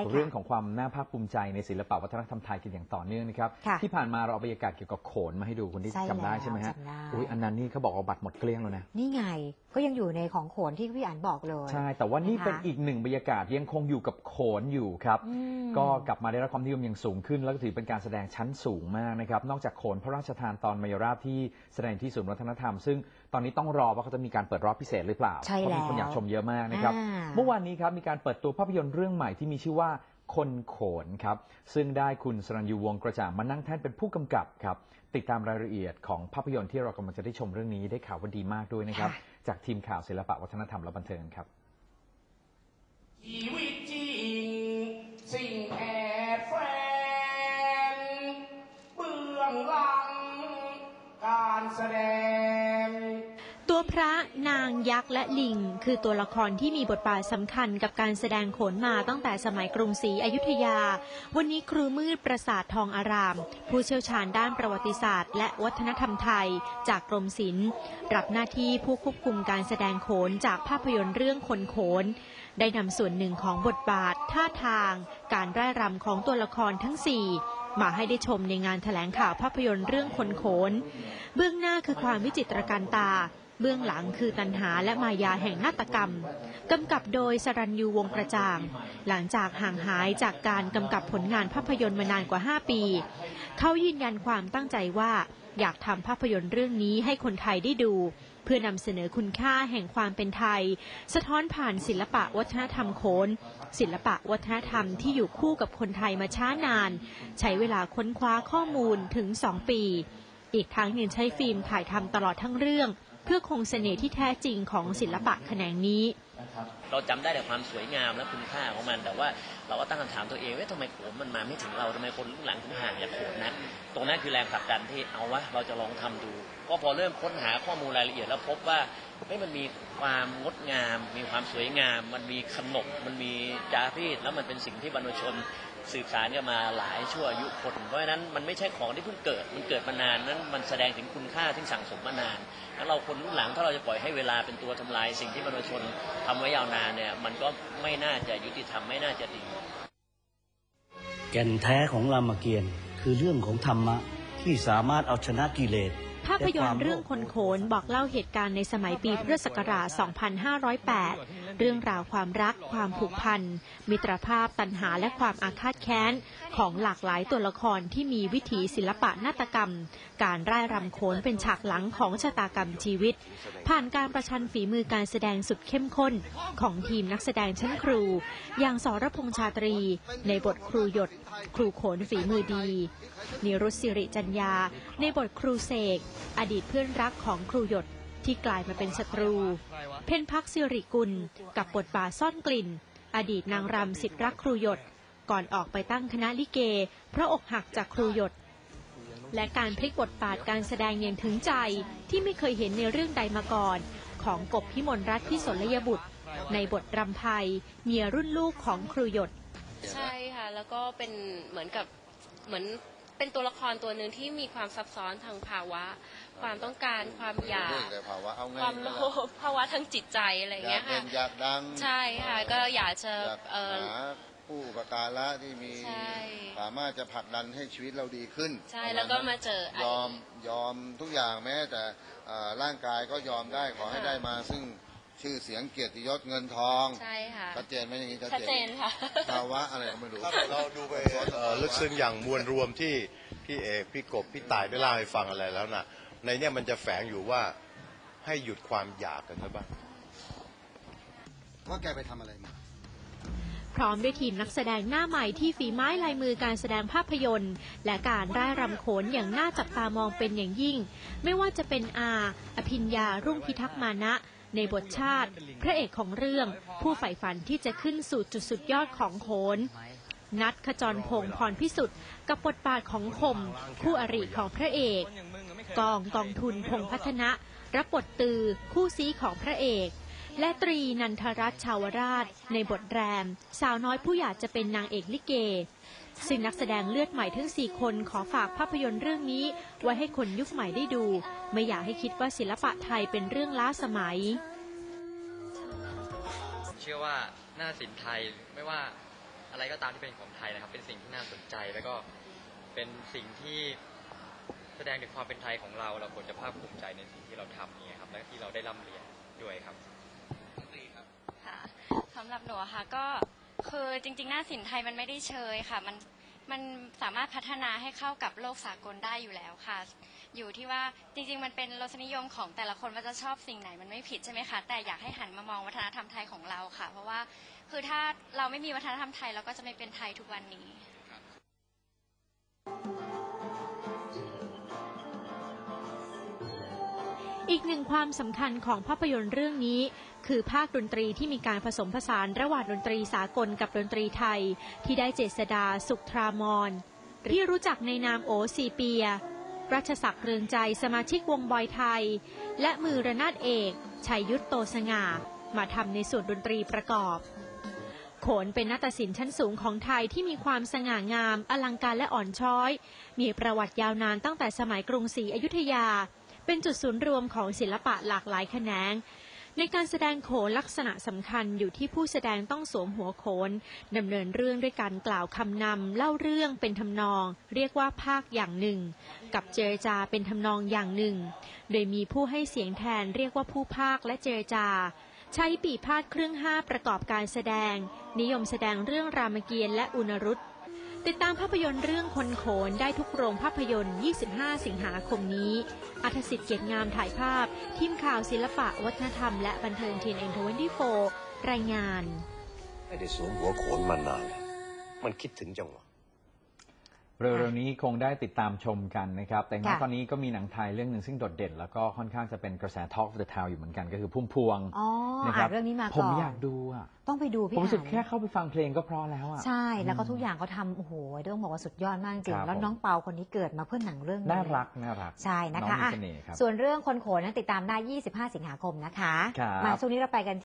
ยวกับใช่ค่ะเรื่องของความน่าภาคภูมิใจในศิลปะวัฒนธรรมไทยกันอย่างต่อเนื่องนะครับค่ะที่ผ่านมาเราเอาบรรยากาศเกี่ยวกับโขนมาให้ดูคนที่ใช่จำได้แล้วใช่ไหมฮะจำได้อุ้ยอันนั้นนี่เขาบอกว่าบัตรหมดเกลี้ยงแล้วนะนี่ไงก็ยังอยู่ในของโขนที่พี่อันบอกเลยใช่แต่ว่านี่นะคะเป็นอีกหนึ่งบรรยากาศยังคงอยู่กับโขนอยู่ครับอืมก็กลับมาได้รับความนิยมอย่างสูงขึ้น แล้วก็ถือเป็นการแสดงชั้นสูงมากนะครับนอกจากโขนพระราชทานตอนมายราบที่แสดงที่ศูนย์วัฒนธรรม ซึ่งตอนนี้ต้องรอว่าเขาจะมีการเปิดรอบพิเศษหรือเปล่าใช่เพราะมีคนแล้วอยากชมเยอะมากนะครับอ่า เมื่อวานนี้ครับมีการเปิดตัวภาพยนตร์เรื่องใหม่ที่มีชื่อว่าคนโขนครับ ซึ่งได้คุณสรัญยูวงศ์กระจ่างมานั่งแท่นเป็นผู้กำกับครับ ติดตามรายละเอียดของภาพยนตร์ที่เรากำลังจะได้ชมเรื่องนี้ได้ข่าวว่าดีมากด้วยนะครับ จากทีมข่าวศิลปะวัฒนธรรมและบันเทิงครับ ตัวพระนางยักษ์และลิง คือตัวละครที่มีบทบาทสำคัญกับการแสดงโขนมาตั้งแต่สมัยกรุงศรีอยุธยา วันนี้ครูมืดประสาททองอาราม ผู้เชี่ยวชาญด้านประวัติศาสตร์ และวัฒนธรรมไทย จากกรมศิลป์รับหน้าที่ผู้ควบคุมการแสดงโขนจากภาพยนตร์เรื่องคนโขน ได้นำส่วนหนึ่งของบทบาท ท่าทาง การร่ายรำของตัวละครทั้งสี่มาให้ได้ชมในงานแถลงข่าวภาพยนตร์เรื่องคนโขน เบื้องหน้าคือความวิจิตรการตา เบื้องหลังคือตันหาและมายาแห่งนาฏกรรม กำกับโดยสรัญยูวงกระจ่าง หลังจากห่างหายจากการกำกับผลงานภาพยนตร์มานานกว่า 5 ปี เขายืนยันความตั้งใจว่าอยากทำภาพยนตร์เรื่องนี้ให้คนไทยได้ดู เพื่อนำเสนอคุณค่าแห่งความเป็นไทย สะท้อนผ่านศิลปะวัฒนธรรมโขน ศิลปะวัฒนธรรมที่อยู่คู่กับคนไทยมาช้านาน ใช้เวลาค้นคว้าข้อมูลถึง 2 ปี อีกทั้งยังใช้ฟิล์มถ่ายทำตลอดทั้งเรื่อง พื่อคงเสน่ห์ที่แท้จริงของศิลปะแขนงนี้ เราจำได้แต่ความสวยงามและคุณค่าของมัน แต่ว่าเราก็ตั้งคำถามตัวเองว่าทำไมโขนมันมาไม่ถึงเราทำไมคนรุ่นหลังถึงห่างจากโขนนะตรงนั้นคือแรงผลักดันที่เอาวะเราจะลองทำดู ก็พอเริ่มค้นหาข้อมูลรายละเอียดแล้วพบว่าไม่มันมี ความงดงาม มีความสวยงาม มันมีขนบมันมีจารีตแล้วมันเป็นสิ่งที่บรรพชนสืบสานกันมาหลายชั่วอายุคน เพราะฉะนั้นมันไม่ใช่ของที่เพิ่งเกิด มันเกิดมานานนั้นมันแสดงถึงคุณค่าที่สั่งสมมานาน แล้วเราคนรุ่นหลังถ้าเราจะปล่อยให้เวลาเป็นตัวทำลายสิ่งที่บรรพชนทำไว้ยาวนานเนี่ยมันก็ไม่น่าจะยุติธรรมไม่น่าจะดีแก่นแท้ของรามเกียรติ์คือเรื่องของธรรมะที่สามารถเอาชนะกิเลส ภาพยนตร์เรื่องคนโขนบอกเล่าเหตุการณ์ในสมัยปีพุทธศักราช 2508 เรื่องราวความรัก ความผูกพัน มิตรภาพตัณหาและความอาฆาตแค้น ของหลากหลายตัวละครที่มีวิถีศิลปะนาฏกรรม การร่ายรำโขนเป็นฉากหลังของชะตากรรมชีวิต ผ่านการประชันฝีมือการแสดงสุดเข้มข้น ของทีมนักแสดงชั้นครู อย่างสรพงษ์ชาตรี ในบทครูหยด ครูโขนฝีมือดี นิรุตสิริจัญญา ในบทครูเสกอดีตเพื่อนรักของครูหยดที่กลายมาเป็นศัตรู เพนพักสิริกุล กับบทบาทซ่อนกลิ่น อดีตนางรำสิทธิรักครูหยด ก่อนออกไปตั้งคณะลิเก เพราะอกหักจากครูหยด และการพลิกบทบาทการแสดงอย่างถึงใจที่ไม่เคยเห็นในเรื่องใดมาก่อน ของกบพิมลรัตน์พิสนลยบุตร ในบทรำไพเมียรุ่นลูกของครูหยด ใช่ค่ะ แล้วก็เป็นเหมือนกับเหมือน เป็นตัวละครตัวหนึ่งที่มีความซับซ้อนทางภาวะ ความต้องการความอยากเรื่องแต่ภาวะเอาไงความโลภภาวะทางจิตใจอะไรอย่างอเงี้ยากยเด่ค่ะนอยากดังใช่ค่ะก็อยากจะอยากเออหาผู้อุปการะที่มีใช่สามารถจะผลักดันให้ชีวิตเราดีขึ้น ใช่แล้วก็มาเจอไอ้ยอมยอมทุกอย่างแม้แต่เอ่อร่างกายก็ยอมได้ขอให้ได้มาซึ่ง ชื่อเสียงเกียรติยศเงินทองใช่ค่ะ ชัดเจนไหมอย่างนี้ชัดเจนค่ะ ภาวะอะไรก็ไม่รู้เราดูไปเอ่อลึกซึ้งอย่างมวลรวมที่พี่เอกพี่กบพี่ต่ายได้เล่าให้ฟังอะไรแล้วนะในเนี้มันจะแฝงอยู่ว่าให้หยุดความอยากกันซะบ้าง ว่าแกไปทำอะไรมา พร้อมด้วยทีมนักแสดงหน้าใหม่ที่ฝีไม้ลายมือการแสดงภาพยนตร์ และการร่ายรำโขนอย่างน่าจับตามองเป็นอย่างยิ่ง ไม่ว่าจะเป็นอา อภิญญารุ่งพิทักษ์มานะ ในบทชาติ พระเอกของเรื่องผู้ใฝ่ฝันที่จะขึ้นสู่จุดสุดยอดของโขน นัดขจรพงศ์พรพิสุทธิ์กับบทบาทของคม คู่อริของพระเอก กองกองทุนพงพัฒนะ รับบทตือคู่ซีของพระเอก และตรีนันทรัตน์ชาวราช ในบทแรม สาวน้อยผู้อยากจะเป็นนางเอกลิเก ซึ่งนักแสดงเลือดใหม่ทั้ง 4 คนขอฝากภาพยนตร์เรื่องนี้ ไว้ให้คนยุคใหม่ได้ดู ไม่อยากให้คิดว่าศิลปะไทยเป็นเรื่องล้าสมัย เชื่อว่าหน้าศิลป์ไทยไม่ว่าอะไรก็ตามที่เป็นของไทยนะครับ เป็นสิ่งที่น่าสนใจแล้วก็เป็นสิ่งที่แสดงถึงความเป็นไทยของเรา เราควรจะภาคภูมิใจในสิ่งที่เราทำนี่ครับและที่เราได้ร่ำเรียนด้วยครับ สำหรับหนูอะค่ะก็คือจริงๆ หน้าสินไทยมันไม่ได้เชยค่ะ มันมันสามารถพัฒนาให้เข้ากับโลกสากลได้อยู่แล้วค่ะ อยู่ที่ว่าจริงๆ มันเป็นรสนิยมของแต่ละคนว่าจะชอบสิ่งไหนมันไม่ผิดใช่ไหมคะแต่อยากให้หันมามองวัฒนธรรมไทยของเราค่ะ เพราะว่าคือถ้าเราไม่มีวัฒนธรรมไทยเราก็จะไม่เป็นไทยทุกวันนี้ อีกหนึ่งความสำคัญของภาพยนตร์เรื่องนี้ คือภาคดนตรีที่มีการผสมผสานระหว่างดนตรีสากลกับดนตรีไทย ที่ได้เจษดาสุขทรามรที่รู้จักในนามโอซีเปีย รัชศักดิ์เรืองใจสมาชิกวงบอยไทย และมือระนาดเอกชัยยุทธโตสง่า มาทำในส่วนดนตรีประกอบ โขนเป็นนาฏศิลป์ชั้นสูงของไทยที่มีความสง่างาม อลังการและอ่อนช้อย มีประวัติยาวนานตั้งแต่สมัยกรุงศรีอยุธยา เป็นจุดศูนย์รวมของศิลปะหลากหลายแขนง ในการแสดงโขนลักษณะสำคัญอยู่ที่ผู้แสดงต้องสวมหัวโขนดำเนินเรื่องด้วยการกล่าวคำนำเล่าเรื่องเป็นทำนอง เรียกว่าภาคอย่างหนึ่ง กับเจรจาเป็นทำนองอย่างหนึ่ง โดยมีผู้ให้เสียงแทนเรียกว่าผู้ภาคและเจรจาใช้ปีพาดเครื่องห้าประกอบการแสดง นิยมแสดงเรื่องรามเกียรติ์และอุณรุต ติดตามภาพยนตร์เรื่องคนโขนได้ทุกโรงภาพยนตร์ 25 สิงหาคมนี้ อัธสิทธิ์เกียรติงามถ่ายภาพ ทีมข่าวศิลปะวัฒนธรรมและบันเทิงทีนเอ็นทเวนตี้โฟรายงาน ไม่ได้สวมหัวโขนมานานแล้วมันคิดถึงจังหวะ เร็วๆนี้คงได้ติดตามชมกันนะครับ แต่ว่าค่ะตอนนี้ก็มีหนังไทยเรื่องหนึ่งซึ่งโดดเด่น แล้วก็ค่อนข้างจะเป็นกระแส Talk of the Town อยู่เหมือนกันก็คือพุ่มพวงอ๋อนะคอ่ารันเรื่องนี้มาผมก่อนอยากดูอะต้องไปดูผพี่มรู้สึกอ่านแค่เข้าไปฟังเพลงก็เพราะแล้วอะใช่แล้วก็อืมทุกอย่างเขาทำโอ้โหต้องบอกว่าสุดยอดมากจริงครับแล้วผมน้องเปาคนนี้เกิดมาเพื่อหนังเรื่องนี้น่ารักน่ารักใช่นะน้องคะมีอะเสน่ห์ครับส่วนเรื่องคนโขนนั้นติดตามได้ 25 สิงหาคมนะคะครับมาช่วงนี้เราไปกัน